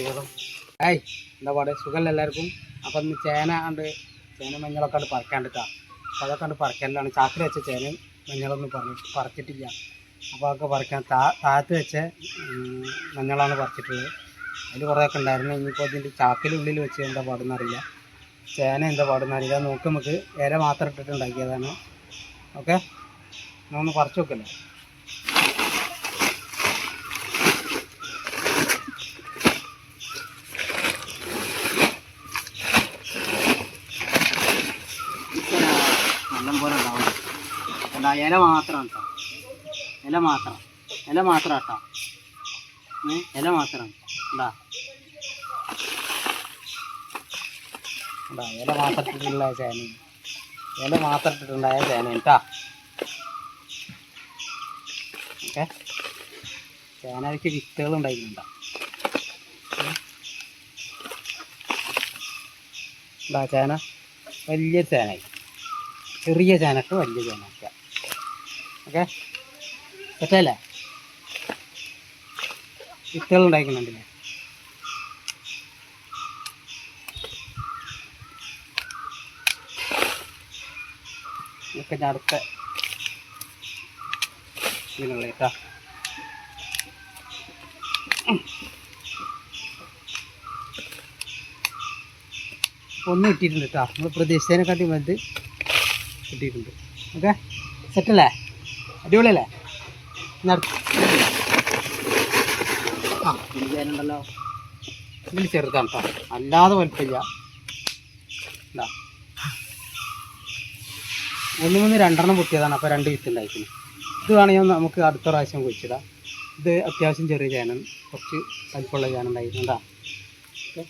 അടിയോളം ഏയ് എന്താ പാടെ? സുഖമല്ല എല്ലാവർക്കും? അപ്പം ഇന്ന് ചേന കണ്ട് ചേന മഞ്ഞളൊക്കെ കണ്ട് പറിക്കാണ്ടിട്ടാ. അപ്പോൾ അതൊക്കെ കണ്ട് പറിക്കാനാണ് ചാക്കിൽ വെച്ച ചേന മഞ്ഞളൊന്നും പറഞ്ഞു പറിച്ചിട്ടില്ല. അപ്പോൾ അതൊക്കെ പറിക്കാൻ താഴത്ത് വെച്ച മഞ്ഞളാണ് പറിച്ചിട്ടുള്ളത്. അതിൽ കുറേയൊക്കെ ഉണ്ടായിരുന്നു. ഇനിയിപ്പോൾ ഇതിന്റെ ചാക്കിനുള്ളിൽ വെച്ച് എന്താ പാടുന്നറിയില്ല ചേന എന്താ പാടുന്നറിയില്ല നോക്ക് നമുക്ക് ഇല മാത്രം ഇട്ടിട്ട് ഉണ്ടാക്കിയതാണ്. ഓക്കെ? ഒന്ന് പറിച്ചു നോക്കല്ലേ നല്ല പോലെ ഉണ്ടാവും അല്ല ഇല മാത്രം കേട്ടോ. ഇല മാത്രം. ഇല മാത്രം കേട്ടോ. ഇല മാത്രം. ഉണ്ടാ ഇല മാത്രം ഇട്ടിട്ടുള്ള ചേന. ഇല മാത്രം ഇട്ടിട്ടുണ്ടായ ചേന കേട്ടാ. ഓക്കെ. ചേനയ്ക്ക് വിത്തുകൾ ഉണ്ടായിട്ടുണ്ടോ. ഉണ്ടാ ചേന. വലിയ ചേനായി ചെറിയ ചേനക്ക് വലിയ ചേന വയ്ക്കാം ഓക്കെ. പറ്റല്ലേ വിത്തുകൾ ഉണ്ടാക്കുന്നുണ്ടല്ലേ ഒക്കെ ഞാൻ അടുത്ത ഇതിനുള്ള കേട്ടോ. ഒന്ന് കിട്ടിയിട്ടുണ്ട് കേട്ടോ. നമ്മൾ പ്രതീക്ഷിച്ചതിനെക്കാട്ടി വലുത് കിട്ടിയിട്ടുണ്ട്. ഓക്കെ സെറ്റല്ലേ? അടിപൊളിയല്ലേ? ആ ഇതിൽ ചെറുതാണ് കേട്ടോ അല്ലാതെ വലിപ്പില്ല ഇതാ. ഒന്ന് മൂന്ന് രണ്ടെണ്ണം പൊട്ടിയതാണ്. അപ്പോൾ രണ്ട് വിത്ത് ഉണ്ടായിരിക്കുന്നു ഇത് വേണമെങ്കിൽ നമുക്ക് അടുത്ത പ്രാവശ്യം കുഴിച്ചിടാം ഇത് അത്യാവശ്യം ചെറിയ ചേനൻ കുറച്ച് വലിപ്പമുള്ള ചേനൻ ഉണ്ടായിരുന്നുണ്ടാ ഓക്കെ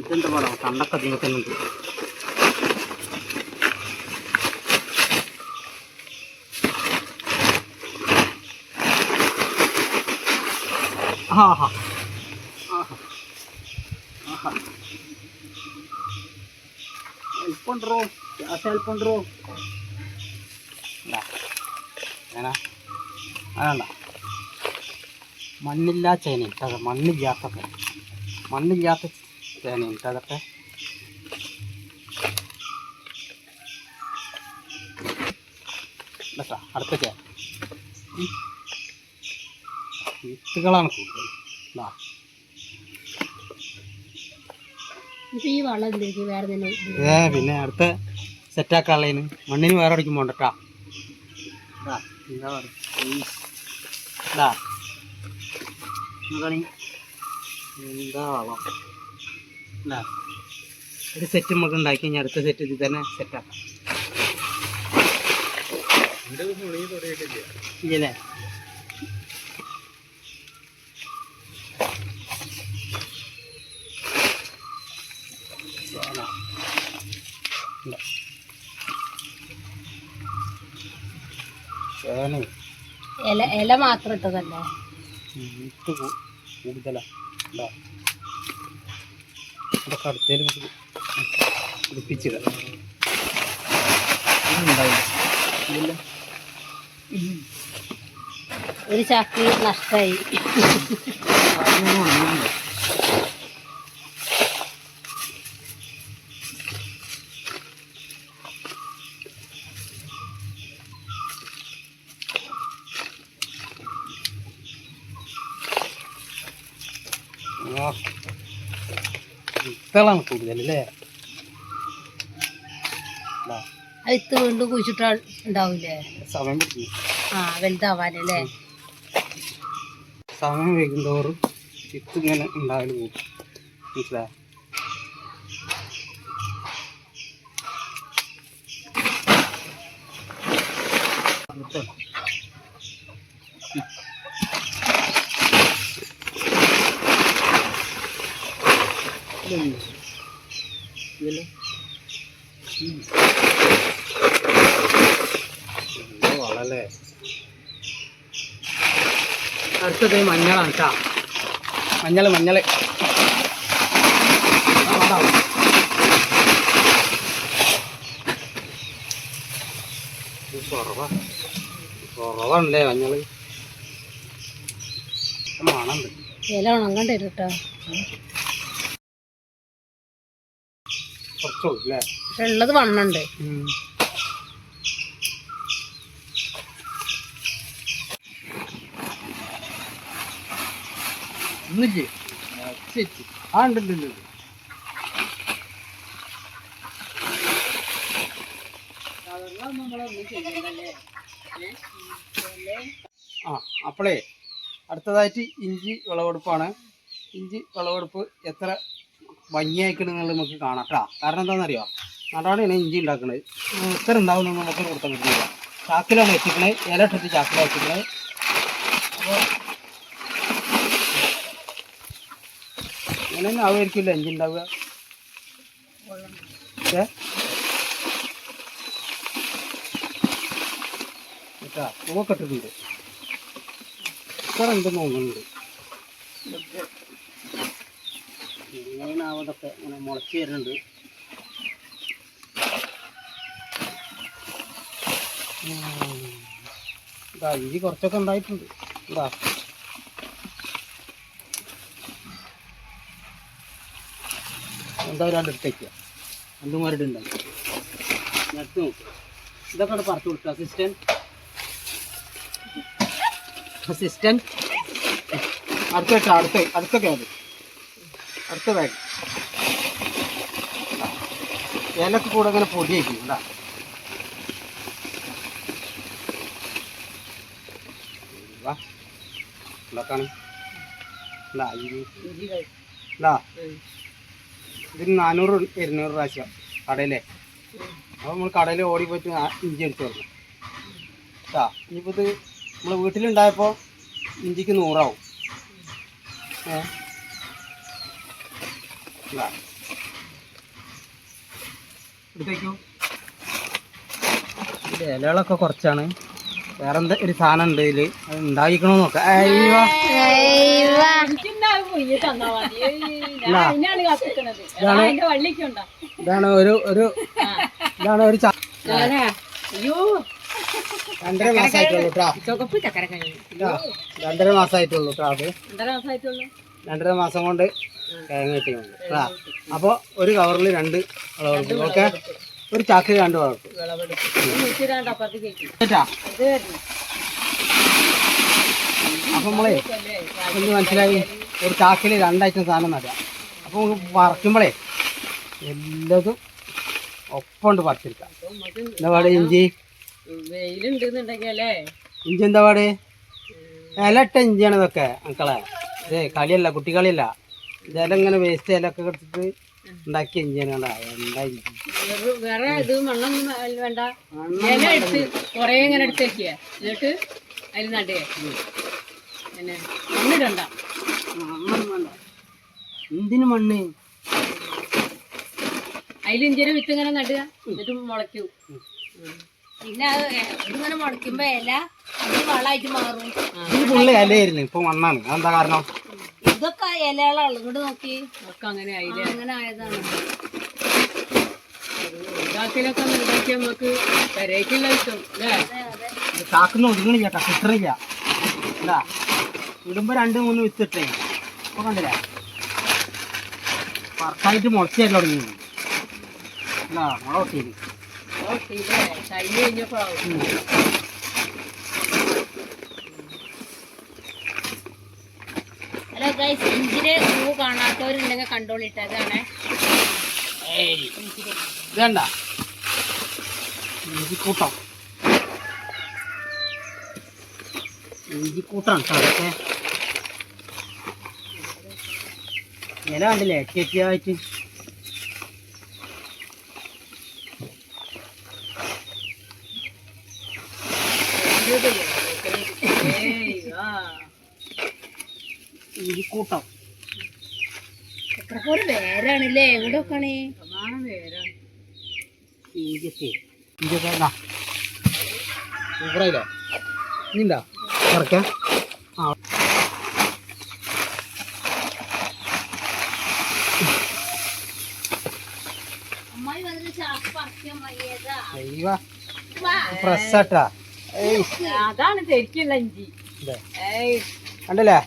ഇതെന്താ പറയാം കണ്ടൊക്കെ തീർക്കുന്നുണ്ട് ആഹാ ആഹാ ആഹാ അല്പണ്ടോ ഗ്യാസ് അല്പണ്ടോ ഏനാ അതണ്ട മണ്ണില്ലാ ചേന ഇട്ടത്. മണ്ണില്ലാത്ത മണ്ണില്ലാത്ത ചേന ഇട്ടതൊക്കെ അടുത്ത ചേന. വിത്തുകളാണ് കൂടുതൽ. ഇതാ ഏ പിന്നെ അടുത്ത സെറ്റാക്കാനുള്ളതിന് മണ്ണിന് വേറെ അടിക്കും പോണ്ടട്ടാ എന്താ പറയുക? എന്താ വളം? ഇതാ ഒരു സെറ്റ് നമുക്ക് ഉണ്ടാക്കി കഴിഞ്ഞാൽ അടുത്ത സെറ്റ് ഇതിൽ തന്നെ സെറ്റാക്കാം ഇല്ലല്ലേ ചേന. ഇല്ല. ചേന ഇല ഇല മാത്രം ഇട്ടതല്ലേ? വിത്ത് കൂ- കൂടുതലാ. ഇതാ. ഇതൊക്കെ അടുത്തേലും പിടിപ്പിച്ചിടാം. ഇല്ല ഒരു ചാക്കി നഷ്ടമായി വിത്തുകളാണ് കൂടുതലല്ലേ ഇത്ത് വീണ്ടും കുഴിച്ചിട്ടാ ഉണ്ടാവില്ലേ സമയം പിടിക്കുന്നു ആ വലുതാവാനല്ലേ സമയം വൈകുന്തോറും വിത്ത് ഇങ്ങനെ ഉണ്ടാകൽ പോകും. മനസ്സിലായോ വിത്തോ? ഉം. ഇതൊന്നും. ഇതിൽ? ഉം. നല്ല വളല്ലേ അടുത്തത് മഞ്ഞളാണ് കേട്ടോ മഞ്ഞൾ മഞ്ഞൾ കുറവാ. കുറവാണല്ലേ മഞ്ഞൾ മണമുണ്ട്. ഇല ഉണങ്ങണ്ട വരും കേട്ടോ കുറച്ചുള്ളൂ അല്ലേ ഉള്ളത് വണ്ണുണ്ട്. ഇന്നില്ലേ ആ ഉണ്ടല്ലോ ഉണ്ട് ഉണ്ട് ആ അപ്പോളേ അടുത്തതായിട്ട് ഇഞ്ചി വിളവെടുപ്പാണ്. ഇഞ്ചി വിളവെടുപ്പ് എത്ര ഭംഗിയായിക്കണെന്നുള്ളത് നമുക്ക് കാണാം കേട്ടോ കാരണം എന്താണെന്നറിയോ? നടാടെയാണ് ഇഞ്ചി ഉണ്ടാക്കുന്നത് എത്ര ഉണ്ടാവുന്നു നമുക്ക് കൊടുത്താൽ കിട്ടുന്നില്ല ചാക്കിലാണ് വെച്ചിട്ടുള്ളത് ഇല ചാക്കിലാണ് വെച്ചിട്ടുള്ളത് അപ്പോൾ അങ്ങനെ തന്നെ ആവുമായിരിക്കില്ല ഇഞ്ചി ഉണ്ടാവുക ഏ കേട്ടാ വരുന്നുണ്ട് ഇതാ കുറച്ചൊക്കെ ഉണ്ടായിട്ടുണ്ട്. ഇതാ. എന്തായാലും രണ്ട് രണ്ടും മരട് ഉണ്ടാവും നട്ട്. ഇതൊക്കെ അവിടെ പറിച്ചു കൊടുക്കുക അസിസ്റ്റന്റ് അസിസ്റ്റന്റ് അടുത്ത കേട്ടോ അടുത്ത അടുത്ത അടുത്ത ബാഗ് കൂടെ അങ്ങനെ പൊടിയായിരിക്കും ഇതാ വാ. ഉണ്ടാക്കാണ് ഇതാ ഇനി ഇതാ ഇതിന് നാനൂറ് ഇരുന്നൂറ് പ്രാവശ്യം കടയിലെ. അപ്പോൾ നമ്മൾ കടയിൽ ഓടി പോയിട്ട് ഇഞ്ചി എടുത്ത് വരണം കേട്ടാ ഇനിയിപ്പോൾ ഇത് നമ്മൾ വീട്ടിലുണ്ടായപ്പോൾ ഇഞ്ചിക്ക് നൂറാവും. ഇലകളൊക്കെ കുറച്ചാണ്. വേറെ എന്താ ഒരു സാധനം ഉണ്ട് ഇതിൽ? അത് ഉണ്ടാക്കിക്കണോ നോക്കാം. ഇതാണ് ഒരു ഒരു ഇതാണ് ഒരു രണ്ടര മാസമായിട്ടുള്ളൂ കേട്ടോ രണ്ടര മാസമായിട്ടുള്ളൂ കേട്ടോ അത്. രണ്ടര മാസം കൊണ്ട് കിഴങ്ങ് കിട്ടിയുണ്ട് കേട്ടോ അപ്പോൾ ഒരു കവറിൽ രണ്ട് വിളവെടുപ്പ് ഓക്കെ? ഒരു ചാക്കി രണ്ട് അപ്പൊ അപ്പം നമ്മളെ മനസ്സിലായി. ഒരു ചാക്കിൽ രണ്ടായിട്ടും സാധനം നടാം അപ്പോൾ നമുക്ക് പറിക്കുമ്പോഴേ എല്ലാതും ഒപ്പമുണ്ട് പറിച്ചെടുക്കാം. എന്താ പാട് ഇഞ്ചി? ഇഞ്ചി എന്താ പാട്? ഇലട്ട ഇഞ്ചിയാണ് ഇതൊക്കെ മക്കളെ. ഏ കളിയല്ല കുട്ടികളിയല്ല. ഇതെല്ലാം ഇങ്ങനെ വേസ്റ്റ് ഇലൊക്കെ എടുത്തിട്ട് ഉണ്ടാക്കിയ എന്താ വേറെ ഇത് മണ്ണൊന്നും വേണ്ട. ഇല എടുത്ത് കൊറേ ഇങ്ങനെ എടുത്ത് വെക്കുക എന്നിട്ട് അതിൽ പിന്നെ മണ്ണിടണ്ട എന്തിനു മണ്ണ്? അതിൽ വിത്ത് ഇങ്ങനെ നടുക. എന്നിട്ട് മുളയ്ക്കൂ. പിന്നെ അത് ഇങ്ങനെ മുളയ്ക്കുമ്പോ ഇല അത് വളമായിട്ട് മാറും. ഇത് ഫുള്ള് ഇലയായിരുന്നു. ഇപ്പൊ മണ്ണാണ്. അതെന്താ കാരണം? ഇതൊക്കെ ഇലകളാണ് ഇങ്ങോട്ട് നോക്കി. ഒക്കെ അങ്ങനെ ആയില്ലേ? അങ്ങനെ ആയതാണ്. ഉണ്ടാക്കലൊക്കെ ഉണ്ടാക്കി നമുക്ക് പെരേക്കുള്ള കിട്ടും അല്ലേ? ഇത് ചാക്കുന്ന ഒതുങ്ങണില്ല കേട്ടോ കിട്ടണില്ല. എന്താ ഇടുമ്പോ രണ്ട് മൂന്ന് വിത്തിട്ടേ ഇപ്പൊ കണ്ടില്ല? പറക്കായിട്ട് മുളച്ചായിട്ട് തുടങ്ങി. എന്താ മുള കൊട്ടിയത് കഴിഞ്ഞ് കഴിഞ്ഞപ്പോ ഗൈസ് ഇഞ്ചിര് പൂ കാണാത്തവരുണ്ടെങ്കിൽ കണ്ടോളിട്ട് അതാണ് ഇതണ്ട. ഇഞ്ചിക്കൂട്ടം. ഇഞ്ചിക്കൂട്ടാണ് കേട്ടോ അതൊക്കെ. ഇല കണ്ടില്ലേ ചേച്ചിയായിട്ട് ഇഞ്ചിക്കൂട്ടം എത്ര പോലെ വേരാണല്ലേ സൂപ്പറായില്ലേ ആ അതാണ് ശരിക്കുള്ള ഇഞ്ചി. ഏയ്. കണ്ടില്ലേ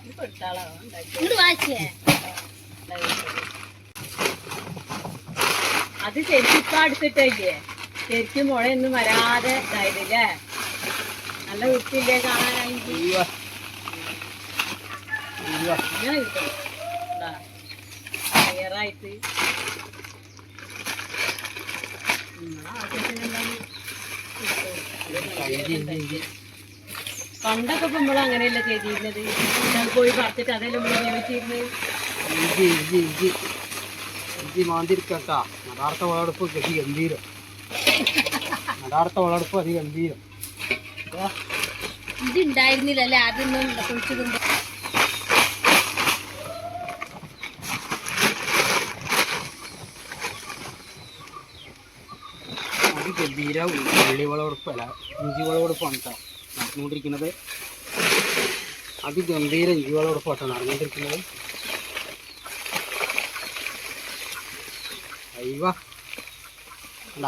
അത് ശരിക്കും അടുത്തിട്ടല്ലേ ശരിക്കും മുളയൊന്നും വരാതെ ഇതായതല്ലേ നല്ല വൃത്തിയില്ലേ ഇതാ ക്ലിയറായിട്ട് നിങ്ങളെ ആവശ്യത്തിനുള്ളത് കിട്ടും. ഇഞ്ചി ഇഞ്ചി ഇഞ്ചി പണ്ടൊക്കെ ഇപ്പൊ നമ്മൾ അങ്ങനെയല്ല ചെയ്തിരുന്നത്? ഞാൻ പോയി പറിച്ചിട്ട് അതെല്ലാം നമ്മൾ ഉപയോഗിച്ചിരുന്നത് ഇഞ്ചി ഇഞ്ചി ഇഞ്ചി ഇഞ്ചി മാന്തിരിക്കട്ടാ ഗതി ഗംഭീരം. ദാ, ഇത് ഉണ്ടായിരുന്നില്ലല്ലേ ആദ്യം ആദ്യമൊന്നും അതി ഗംഭീര. ഉള്ളി വിളവെടുപ്പല്ല ഇഞ്ചി വിളവെടുപ്പാണ് കേട്ടോ നടന്നുകൊണ്ടിരിക്കുന്നത്. അതിഗംഭീര ഫോട്ടോ നടന്നുകൊണ്ടിരിക്കുന്നത്. അയ്യ. അല്ല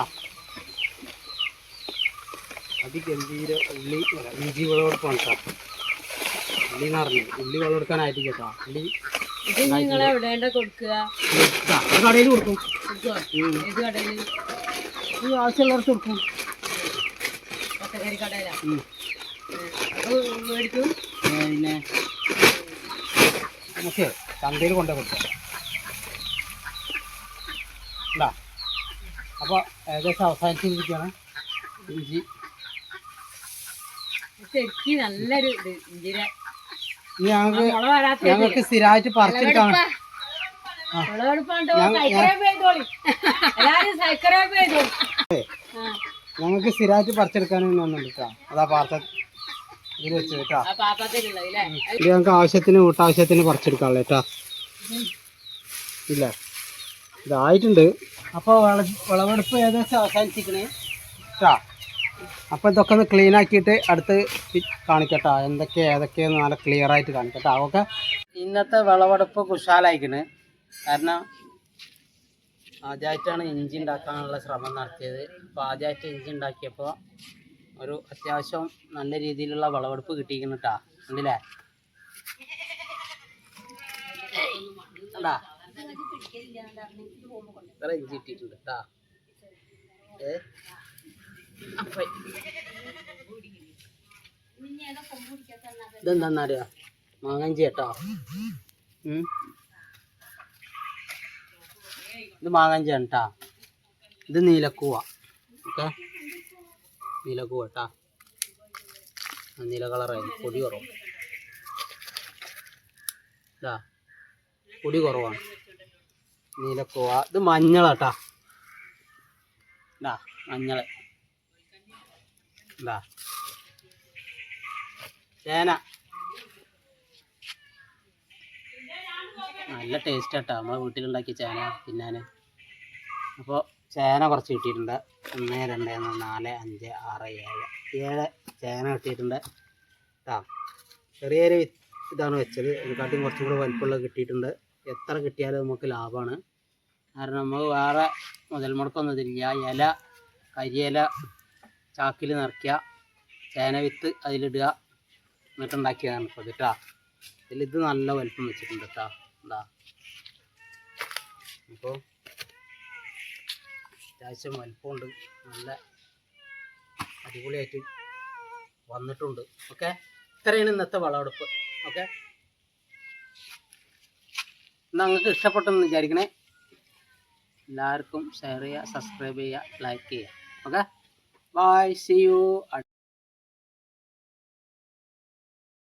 അതിഗംഭീര ഉള്ളി ഇഞ്ചി വിളവെടുപ്പാണ് കേട്ടോ ഉള്ളി എന്ന് പറഞ്ഞു ഉള്ളി വിളവെടുക്കാനായിട്ട് കേട്ടോ ഉള്ളി കടയിൽ കൊടുക്കും. ആവശ്യമുള്ളവർക്ക് കൊടുക്കും. പച്ചക്കറി കടയിലാ? ഉം. അത് മേടിക്കും പിന്നെ നമുക്ക് ചന്തയിൽ കൊണ്ടു കൊടുക്കാം. ഉണ്ടാ അപ്പോൾ ഏകദേശം അവസാനിച്ചിരിക്കുകയാണ്. ഇഞ്ചി. ശരിക്കും നല്ലൊരു ഇത് ഞങ്ങൾക്ക് സ്ഥിരമായിട്ട് ആ. ഞങ്ങൾക്ക് സ്ഥിരമായിട്ട് പറിച്ചെടുക്കാനും വന്നിട്ടാ അതാ പാർസൽ. ഇതിൽ വെച്ച് കേട്ടോ. ഇത് ഞങ്ങൾക്ക് ആവശ്യത്തിന് വീട്ടാവശ്യത്തിന് പറിച്ചെടുക്കാനുള്ള കേട്ടോ. ഇല്ല. ഇതായിട്ടുണ്ട്. അപ്പോൾ വിള വിളവെടുപ്പ് ഏകദേശം അവസാനിച്ചിരിക്കണേ. കേട്ടോ അപ്പോൾ ഇതൊക്കെ ഒന്ന് ക്ലീൻ ആക്കിയിട്ട് അടുത്ത് കാണിക്കട്ട കാണിക്കട്ടോ. എന്തൊക്കെ ഏതൊക്കെയെന്ന് നല്ല ക്ലിയർ ആയിട്ട് കാണിക്കട്ടോ. ഓക്കെ? ഇന്നത്തെ വിളവെടുപ്പ് കുശാലായിക്കണ്. കാരണം ആദ്യമായിട്ടാണ് ഇഞ്ചി ഉണ്ടാക്കാനുള്ള ശ്രമം നടത്തിയത്. അപ്പോൾ ആദ്യമായിട്ട് ഇഞ്ചി ഉണ്ടാക്കിയപ്പോൾ ഒരു അത്യാവശ്യം നല്ല രീതിയിലുള്ള വിളവെടുപ്പ് കിട്ടിയിരിക്കുന്നു കേട്ടാ ഉണ്ടല്ലേ ഇത്ര ഇതെന്താന്നറിയാ? മാങ്ങഞ്ചി കേട്ടോ. ഇത് മാങ്ങഞ്ചിയാണ് കേട്ടാ ഇത് നീലക്കൂവ. ഓക്കെ? നീലക്കൂവ കേട്ടാ. നീല കളറായി പൊടി കുറവ്. ഇതാ പൊടി കുറവാണ്. നീലക്കൂവ ഇത് മഞ്ഞളാട്ടാ ഇതാ മഞ്ഞൾ ഇതാ. ചേന. നല്ല ടേസ്റ്റ് ആട്ടാ. നമ്മളെ വീട്ടിലുണ്ടാക്കിയ ചേന തിന്നാൻ അപ്പോൾ ചേന കുറച്ച് കിട്ടിയിട്ടുണ്ട്. ഒന്ന് രണ്ട് മൂന്ന് നാല് അഞ്ച് ആറ് ഏഴ്. ഏഴ് ചേന കിട്ടിയിട്ടുണ്ട്. കേട്ടോ ചെറിയൊരു ഇതാണ് വെച്ചത്. ഇതിനെക്കാട്ടും കുറച്ചും കൂടെ വലിപ്പമുള്ള കിട്ടിയിട്ടുണ്ട്. എത്ര കിട്ടിയാലും നമുക്ക് ലാഭമാണ്. കാരണം നമുക്ക് വേറെ മുതൽ മുടക്കൊന്നും ഇതില്ല ഇല കരിയില ചാക്കിൽ നിറയ്ക്കുക ചേന വിത്ത് അതിലിടുക എന്നിട്ട് ഉണ്ടാക്കിയതാണ് ഇപ്പോൾ കേട്ടോ ഇതിൽ ഇത് നല്ല വലിപ്പം വെച്ചിട്ടുണ്ട് കേട്ടോ എന്താ അപ്പോൾ അത്യാവശ്യം വലിപ്പമുണ്ട്. നല്ല അടിപൊളിയായിട്ട് വന്നിട്ടുണ്ട്. ഓക്കെ? ഇത്രയാണ് ഇന്നത്തെ വളമെടുപ്പ് ഓക്കെ? നിങ്ങൾക്ക് ഇഷ്ടപ്പെട്ടെന്ന് വിചാരിക്കണേ എല്ലാവർക്കും ഷെയർ ചെയ്യുക സബ്സ്ക്രൈബ് ചെയ്യുക ലൈക്ക് ചെയ്യുക. ഓക്കെ? By C U